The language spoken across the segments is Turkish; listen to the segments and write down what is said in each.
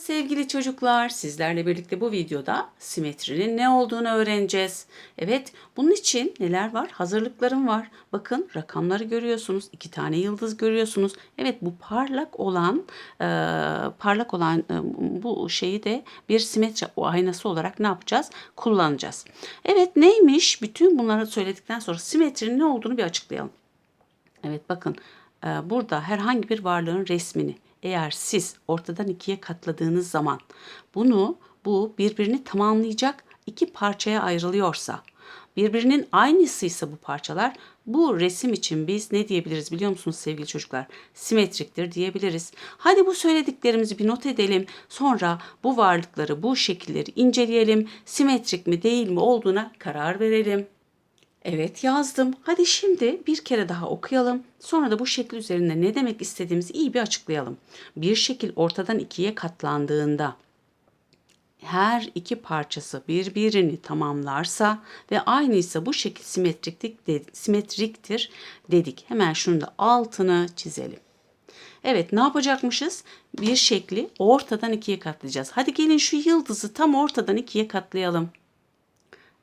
Sevgili çocuklar, sizlerle birlikte bu videoda simetrinin ne olduğunu öğreneceğiz. Evet, bunun için neler var? Hazırlıklarım var. Bakın rakamları görüyorsunuz. iki tane yıldız görüyorsunuz. Evet, bu parlak olan e, parlak olan e, bu şeyi de bir simetri aynası olarak ne yapacağız? Kullanacağız. Evet, neymiş? Bütün bunları söyledikten sonra simetrinin ne olduğunu bir açıklayalım. Evet, bakın e, burada herhangi bir varlığın resmini eğer siz ortadan ikiye katladığınız zaman bunu bu birbirini tamamlayacak iki parçaya ayrılıyorsa birbirinin aynısıysa bu parçalar bu resim için biz ne diyebiliriz biliyor musunuz sevgili çocuklar? Simetriktir diyebiliriz. Hadi bu söylediklerimizi bir not edelim. Sonra bu varlıkları, bu şekilleri inceleyelim. Simetrik mi değil mi olduğuna karar verelim. Evet yazdım. Hadi şimdi bir kere daha okuyalım. Sonra da bu şekil üzerinde ne demek istediğimizi iyi bir açıklayalım. Bir şekil ortadan ikiye katlandığında her iki parçası birbirini tamamlarsa ve aynıysa bu şekil simetriklik de, simetriktir dedik. Hemen şunu da altını çizelim. Evet ne yapacakmışız? Bir şekli ortadan ikiye katlayacağız. Hadi gelin şu yıldızı tam ortadan ikiye katlayalım.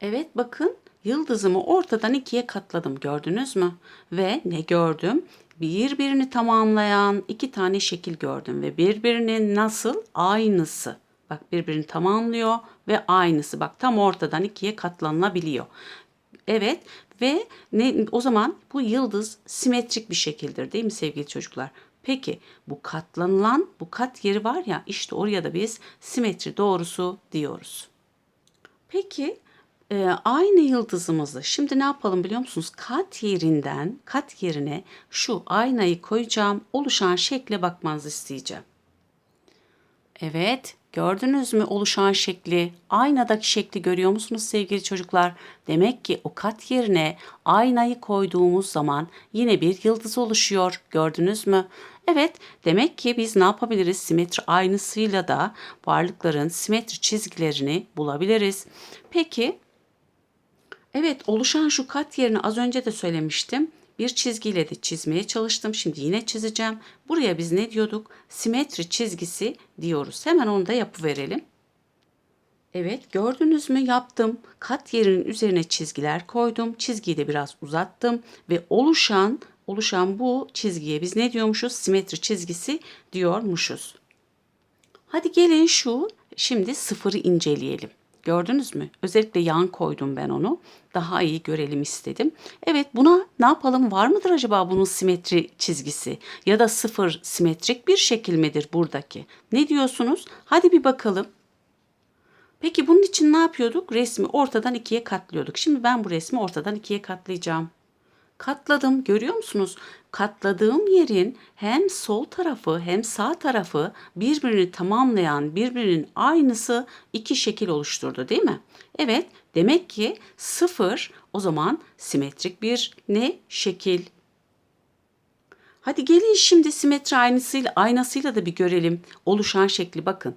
Evet bakın Yıldızımı ortadan ikiye katladım gördünüz mü? Ve ne gördüm? Birbirini tamamlayan iki tane şekil gördüm ve birbirinin nasıl aynısı. Bak birbirini tamamlıyor ve aynısı. Bak tam ortadan ikiye katlanılabiliyor. Evet ve ne o zaman bu yıldız simetrik bir şekildir değil mi sevgili çocuklar? Peki bu katlanılan bu kat yeri var ya işte oraya da biz simetri doğrusu diyoruz. Peki e, aynı yıldızımızı şimdi ne yapalım biliyor musunuz? Kat yerinden kat yerine şu aynayı koyacağım. Oluşan şekle bakmanızı isteyeceğim. Evet gördünüz mü oluşan şekli? Aynadaki şekli görüyor musunuz sevgili çocuklar? Demek ki o kat yerine aynayı koyduğumuz zaman yine bir yıldız oluşuyor. Gördünüz mü? Evet, demek ki biz ne yapabiliriz? Simetri aynısıyla da varlıkların simetri çizgilerini bulabiliriz. Peki Evet oluşan şu kat yerini az önce de söylemiştim. Bir çizgiyle de çizmeye çalıştım. Şimdi yine çizeceğim. Buraya biz ne diyorduk? Simetri çizgisi diyoruz. Hemen onu da yapıverelim. Evet gördünüz mü yaptım. Kat yerinin üzerine çizgiler koydum. Çizgiyi de biraz uzattım ve oluşan oluşan bu çizgiye biz ne diyormuşuz? Simetri çizgisi diyormuşuz. Hadi gelin şu şimdi sıfırı inceleyelim. Gördünüz mü? Özellikle yan koydum ben onu. Daha iyi görelim istedim. Evet buna ne yapalım? Var mıdır acaba bunun simetri çizgisi? Ya da sıfır simetrik bir şekil midir buradaki? Ne diyorsunuz? Hadi bir bakalım. Peki bunun için ne yapıyorduk? Resmi ortadan ikiye katlıyorduk. Şimdi ben bu resmi ortadan ikiye katlayacağım katladım. Görüyor musunuz? Katladığım yerin hem sol tarafı hem sağ tarafı birbirini tamamlayan, birbirinin aynısı iki şekil oluşturdu değil mi? Evet, demek ki sıfır o zaman simetrik bir ne? Şekil. Hadi gelin şimdi simetri aynasıyla, aynasıyla da bir görelim oluşan şekli bakın.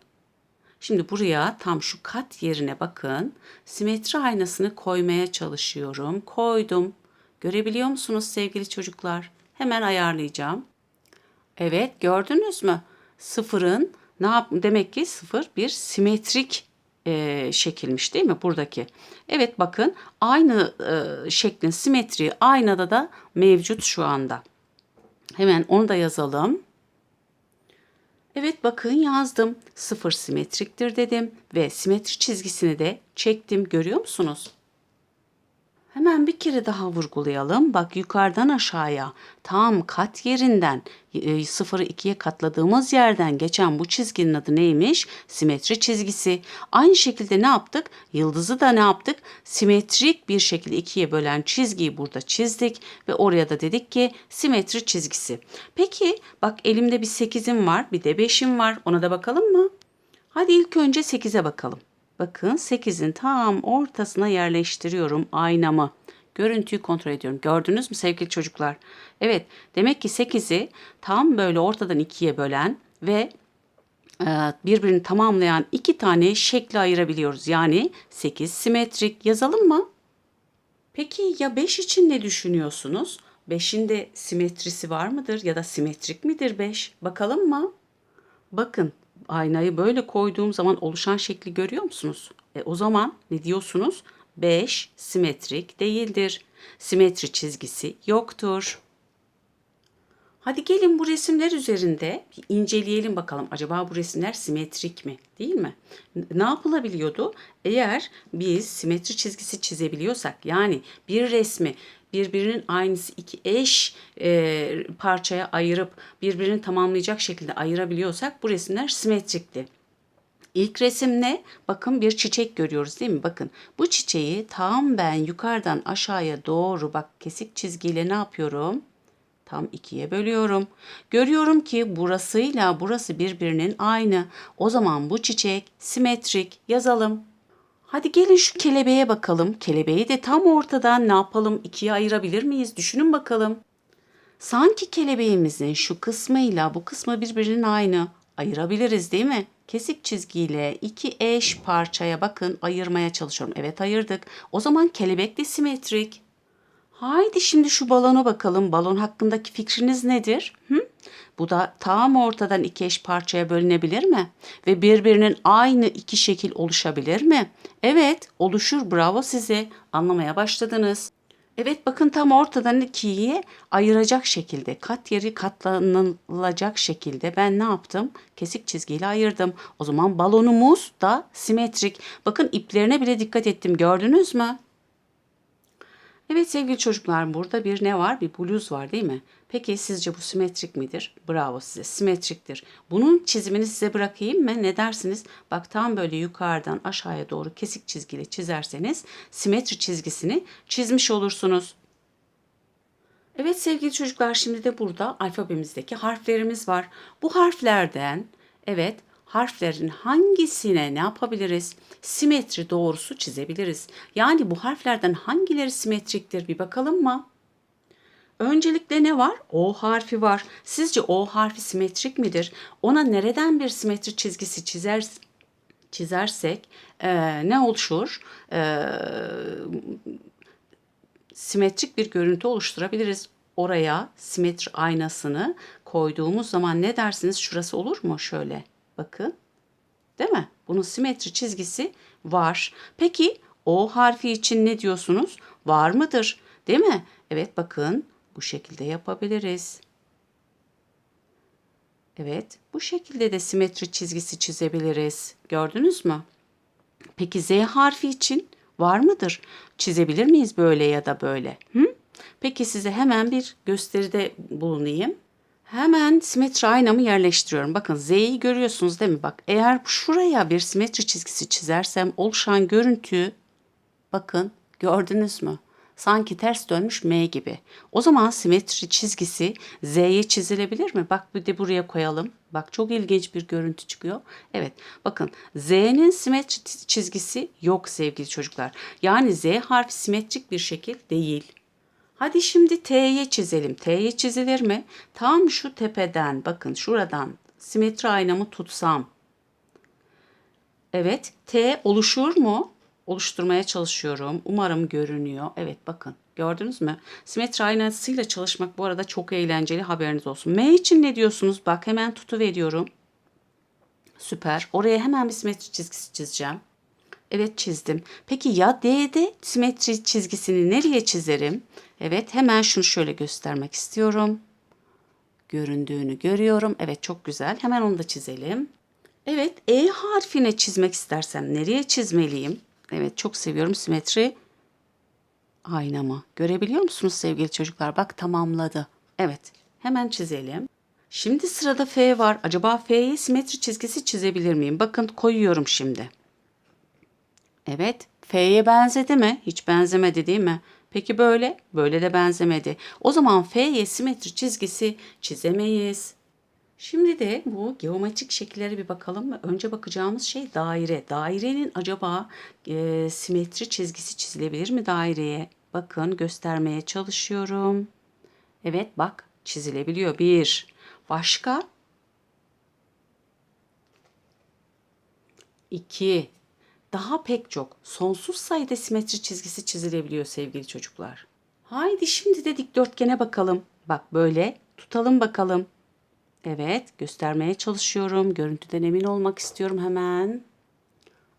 Şimdi buraya tam şu kat yerine bakın. Simetri aynasını koymaya çalışıyorum. Koydum. Görebiliyor musunuz sevgili çocuklar? Hemen ayarlayacağım. Evet gördünüz mü? Sıfırın ne yap demek ki sıfır bir simetrik e, şekilmiş değil mi buradaki? Evet bakın aynı e, şeklin simetriği aynada da mevcut şu anda. Hemen onu da yazalım. Evet bakın yazdım. Sıfır simetriktir dedim ve simetri çizgisini de çektim. Görüyor musunuz? Hemen bir kere daha vurgulayalım. Bak yukarıdan aşağıya tam kat yerinden e, sıfırı ikiye katladığımız yerden geçen bu çizginin adı neymiş? Simetri çizgisi. Aynı şekilde ne yaptık? Yıldızı da ne yaptık? Simetrik bir şekilde ikiye bölen çizgiyi burada çizdik ve oraya da dedik ki simetri çizgisi. Peki bak elimde bir 8'im var bir de 5'im var ona da bakalım mı? Hadi ilk önce 8'e bakalım. Bakın 8'in tam ortasına yerleştiriyorum aynamı. Görüntüyü kontrol ediyorum. Gördünüz mü sevgili çocuklar? Evet demek ki 8'i tam böyle ortadan ikiye bölen ve e, birbirini tamamlayan iki tane şekli ayırabiliyoruz. Yani 8 simetrik yazalım mı? Peki ya 5 için ne düşünüyorsunuz? 5'in de simetrisi var mıdır ya da simetrik midir 5? Bakalım mı? Bakın aynayı böyle koyduğum zaman oluşan şekli görüyor musunuz? E, o zaman ne diyorsunuz? 5 simetrik değildir. Simetri çizgisi yoktur. Hadi gelin bu resimler üzerinde inceleyelim bakalım. Acaba bu resimler simetrik mi? Değil mi? Ne yapılabiliyordu? Eğer biz simetri çizgisi çizebiliyorsak yani bir resmi birbirinin aynısı iki eş e, parçaya ayırıp birbirini tamamlayacak şekilde ayırabiliyorsak bu resimler simetrikti. İlk resim ne? Bakın bir çiçek görüyoruz değil mi? Bakın bu çiçeği tam ben yukarıdan aşağıya doğru bak kesik çizgiyle ne yapıyorum? Tam ikiye bölüyorum. Görüyorum ki burasıyla burası birbirinin aynı. O zaman bu çiçek simetrik yazalım. Hadi gelin şu kelebeğe bakalım. Kelebeği de tam ortadan ne yapalım? ikiye ayırabilir miyiz? Düşünün bakalım. Sanki kelebeğimizin şu kısmıyla bu kısmı birbirinin aynı. Ayırabiliriz değil mi? Kesik çizgiyle iki eş parçaya bakın ayırmaya çalışıyorum. Evet ayırdık. O zaman kelebek de simetrik. Haydi şimdi şu balona bakalım. Balon hakkındaki fikriniz nedir? Hı? Bu da tam ortadan iki eş parçaya bölünebilir mi? Ve birbirinin aynı iki şekil oluşabilir mi? Evet, oluşur. Bravo size. Anlamaya başladınız. Evet bakın tam ortadan ikiye ayıracak şekilde, kat yeri katlanılacak şekilde ben ne yaptım? Kesik çizgiyle ayırdım. O zaman balonumuz da simetrik. Bakın iplerine bile dikkat ettim. Gördünüz mü? Evet sevgili çocuklar burada bir ne var? Bir bluz var değil mi? Peki sizce bu simetrik midir? Bravo size simetriktir. Bunun çizimini size bırakayım mı? Ne dersiniz? Bak tam böyle yukarıdan aşağıya doğru kesik çizgiyle çizerseniz simetri çizgisini çizmiş olursunuz. Evet sevgili çocuklar şimdi de burada alfabemizdeki harflerimiz var. Bu harflerden evet harflerin hangisine ne yapabiliriz? Simetri doğrusu çizebiliriz. Yani bu harflerden hangileri simetriktir bir bakalım mı? Öncelikle ne var? O harfi var. Sizce O harfi simetrik midir? Ona nereden bir simetri çizgisi çizer, çizersek e, ne oluşur? E, simetrik bir görüntü oluşturabiliriz. Oraya simetri aynasını koyduğumuz zaman ne dersiniz? Şurası olur mu? Şöyle bakın. Değil mi? Bunun simetri çizgisi var. Peki O harfi için ne diyorsunuz? Var mıdır? Değil mi? Evet bakın bu şekilde yapabiliriz. Evet, bu şekilde de simetri çizgisi çizebiliriz. Gördünüz mü? Peki Z harfi için var mıdır? Çizebilir miyiz böyle ya da böyle? Hı? Peki size hemen bir gösteride bulunayım. Hemen simetri aynamı yerleştiriyorum. Bakın Z'yi görüyorsunuz değil mi? Bak eğer şuraya bir simetri çizgisi çizersem oluşan görüntü bakın gördünüz mü? Sanki ters dönmüş M gibi. O zaman simetri çizgisi Z'ye çizilebilir mi? Bak bir de buraya koyalım. Bak çok ilginç bir görüntü çıkıyor. Evet bakın Z'nin simetri çizgisi yok sevgili çocuklar. Yani Z harfi simetrik bir şekil değil. Hadi şimdi T'ye çizelim. T'ye çizilir mi? Tam şu tepeden bakın şuradan simetri aynamı tutsam. Evet T oluşur mu? Oluşturmaya çalışıyorum. Umarım görünüyor. Evet bakın gördünüz mü? Simetri aynasıyla çalışmak bu arada çok eğlenceli haberiniz olsun. M için ne diyorsunuz? Bak hemen tutu veriyorum. Süper. Oraya hemen bir simetri çizgisi çizeceğim. Evet çizdim. Peki ya D'de simetri çizgisini nereye çizerim? Evet hemen şunu şöyle göstermek istiyorum. Göründüğünü görüyorum. Evet çok güzel. Hemen onu da çizelim. Evet E harfine çizmek istersem nereye çizmeliyim? Evet çok seviyorum simetri aynamı. Görebiliyor musunuz sevgili çocuklar? Bak tamamladı. Evet hemen çizelim. Şimdi sırada F var. Acaba F'ye simetri çizgisi çizebilir miyim? Bakın koyuyorum şimdi. Evet F'ye benzedi mi? Hiç benzemedi değil mi? Peki böyle? Böyle de benzemedi. O zaman F'ye simetri çizgisi çizemeyiz. Şimdi de bu geometrik şekillere bir bakalım? Önce bakacağımız şey daire. Dairenin acaba e, simetri çizgisi çizilebilir mi daireye? Bakın göstermeye çalışıyorum. Evet bak çizilebiliyor. Bir. Başka? İki. Daha pek çok sonsuz sayıda simetri çizgisi çizilebiliyor sevgili çocuklar. Haydi şimdi de dikdörtgene bakalım. Bak böyle tutalım bakalım. Evet, göstermeye çalışıyorum. Görüntüden emin olmak istiyorum hemen.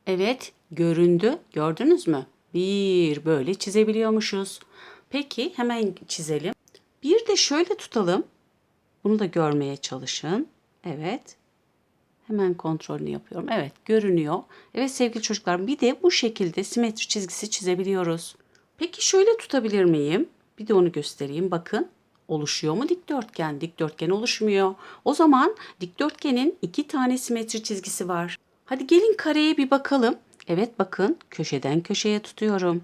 Evet, göründü. Gördünüz mü? Bir böyle çizebiliyormuşuz. Peki hemen çizelim. Bir de şöyle tutalım. Bunu da görmeye çalışın. Evet. Hemen kontrolünü yapıyorum. Evet, görünüyor. Evet sevgili çocuklar, bir de bu şekilde simetri çizgisi çizebiliyoruz. Peki şöyle tutabilir miyim? Bir de onu göstereyim. Bakın, oluşuyor mu dikdörtgen? Dikdörtgen oluşmuyor. O zaman dikdörtgenin iki tane simetri çizgisi var. Hadi gelin kareye bir bakalım. Evet bakın, köşeden köşeye tutuyorum.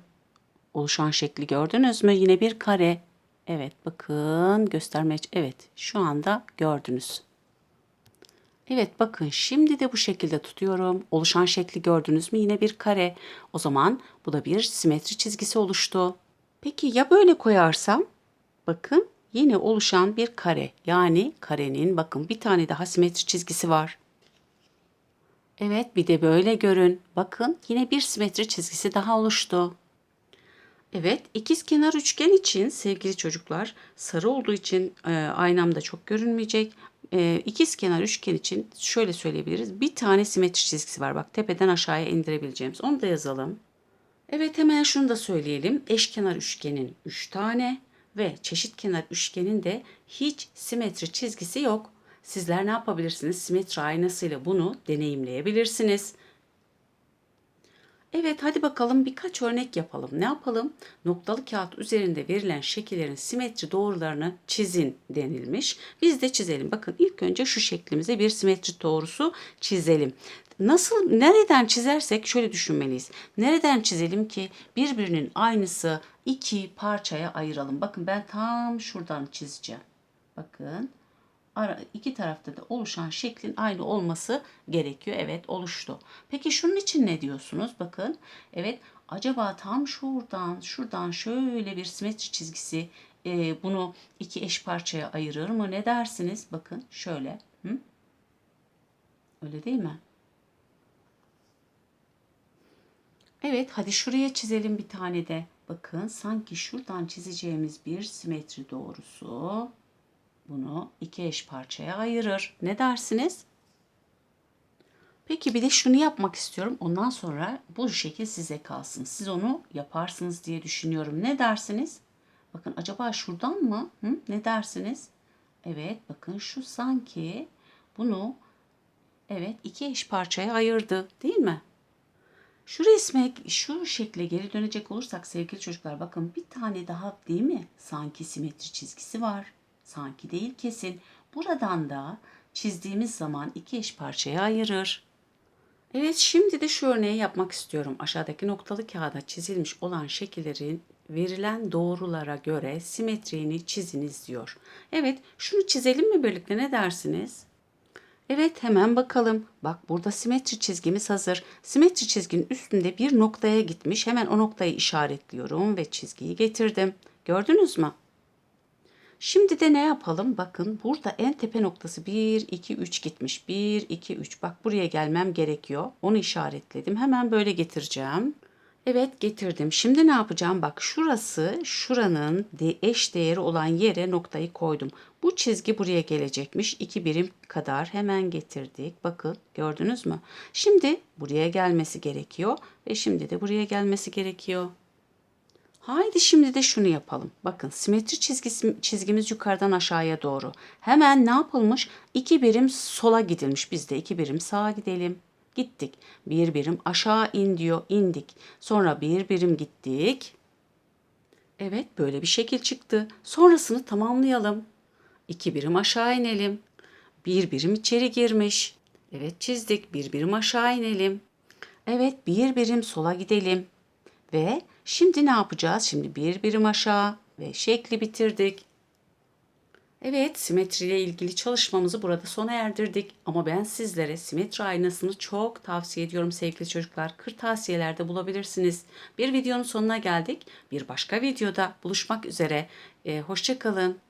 Oluşan şekli gördünüz mü? Yine bir kare. Evet bakın göstermeye evet şu anda gördünüz. Evet bakın şimdi de bu şekilde tutuyorum. Oluşan şekli gördünüz mü? Yine bir kare. O zaman bu da bir simetri çizgisi oluştu. Peki ya böyle koyarsam? Bakın yine oluşan bir kare. Yani karenin bakın bir tane daha simetri çizgisi var. Evet bir de böyle görün. Bakın yine bir simetri çizgisi daha oluştu. Evet, ikiz kenar üçgen için sevgili çocuklar sarı olduğu için e, aynamda çok görünmeyecek. E, ikiz kenar üçgen için şöyle söyleyebiliriz. Bir tane simetri çizgisi var. Bak tepeden aşağıya indirebileceğimiz. Onu da yazalım. Evet hemen şunu da söyleyelim. Eşkenar üçgenin 3 tane ve çeşitkenar üçgenin de hiç simetri çizgisi yok. Sizler ne yapabilirsiniz? Simetri aynasıyla bunu deneyimleyebilirsiniz. Evet hadi bakalım birkaç örnek yapalım. Ne yapalım? Noktalı kağıt üzerinde verilen şekillerin simetri doğrularını çizin denilmiş. Biz de çizelim. Bakın ilk önce şu şeklimize bir simetri doğrusu çizelim. Nasıl, nereden çizersek şöyle düşünmeliyiz. Nereden çizelim ki birbirinin aynısı iki parçaya ayıralım. Bakın ben tam şuradan çizeceğim. Bakın ara, iki tarafta da oluşan şeklin aynı olması gerekiyor. Evet oluştu. Peki şunun için ne diyorsunuz? Bakın evet acaba tam şuradan şuradan şöyle bir simetri çizgisi e, bunu iki eş parçaya ayırır mı? Ne dersiniz? Bakın şöyle. Hı? Öyle değil mi? Evet hadi şuraya çizelim bir tane de. Bakın sanki şuradan çizeceğimiz bir simetri doğrusu bunu iki eş parçaya ayırır. Ne dersiniz? Peki bir de şunu yapmak istiyorum. Ondan sonra bu şekil size kalsın. Siz onu yaparsınız diye düşünüyorum. Ne dersiniz? Bakın acaba şuradan mı? Hı? Ne dersiniz? Evet bakın şu sanki bunu evet iki eş parçaya ayırdı değil mi? Şu resme, şu şekle geri dönecek olursak sevgili çocuklar bakın bir tane daha değil mi? Sanki simetri çizgisi var. Sanki değil kesin. Buradan da çizdiğimiz zaman iki eş parçaya ayırır. Evet şimdi de şu örneği yapmak istiyorum. Aşağıdaki noktalı kağıda çizilmiş olan şekillerin verilen doğrulara göre simetriğini çiziniz diyor. Evet şunu çizelim mi birlikte ne dersiniz? Evet hemen bakalım. Bak burada simetri çizgimiz hazır. Simetri çizginin üstünde bir noktaya gitmiş. Hemen o noktayı işaretliyorum ve çizgiyi getirdim. Gördünüz mü? Şimdi de ne yapalım? Bakın burada en tepe noktası 1, 2, 3 gitmiş. 1, 2, 3. Bak buraya gelmem gerekiyor. Onu işaretledim. Hemen böyle getireceğim. Evet getirdim. Şimdi ne yapacağım? Bak şurası şuranın de eş değeri olan yere noktayı koydum. Bu çizgi buraya gelecekmiş. 2 birim kadar hemen getirdik. Bakın gördünüz mü? Şimdi buraya gelmesi gerekiyor ve şimdi de buraya gelmesi gerekiyor. Haydi şimdi de şunu yapalım. Bakın simetri çizgisi, çizgimiz yukarıdan aşağıya doğru. Hemen ne yapılmış? İki birim sola gidilmiş. Biz de iki birim sağa gidelim. Gittik. Bir birim aşağı in diyor. indik. Sonra bir birim gittik. Evet böyle bir şekil çıktı. Sonrasını tamamlayalım. İki birim aşağı inelim. Bir birim içeri girmiş. Evet çizdik. Bir birim aşağı inelim. Evet bir birim sola gidelim. Ve şimdi ne yapacağız? Şimdi bir birim aşağı ve şekli bitirdik. Evet, simetri ile ilgili çalışmamızı burada sona erdirdik. Ama ben sizlere simetri aynasını çok tavsiye ediyorum sevgili çocuklar. Kırtasiyelerde bulabilirsiniz. Bir videonun sonuna geldik. Bir başka videoda buluşmak üzere. Ee, Hoşçakalın.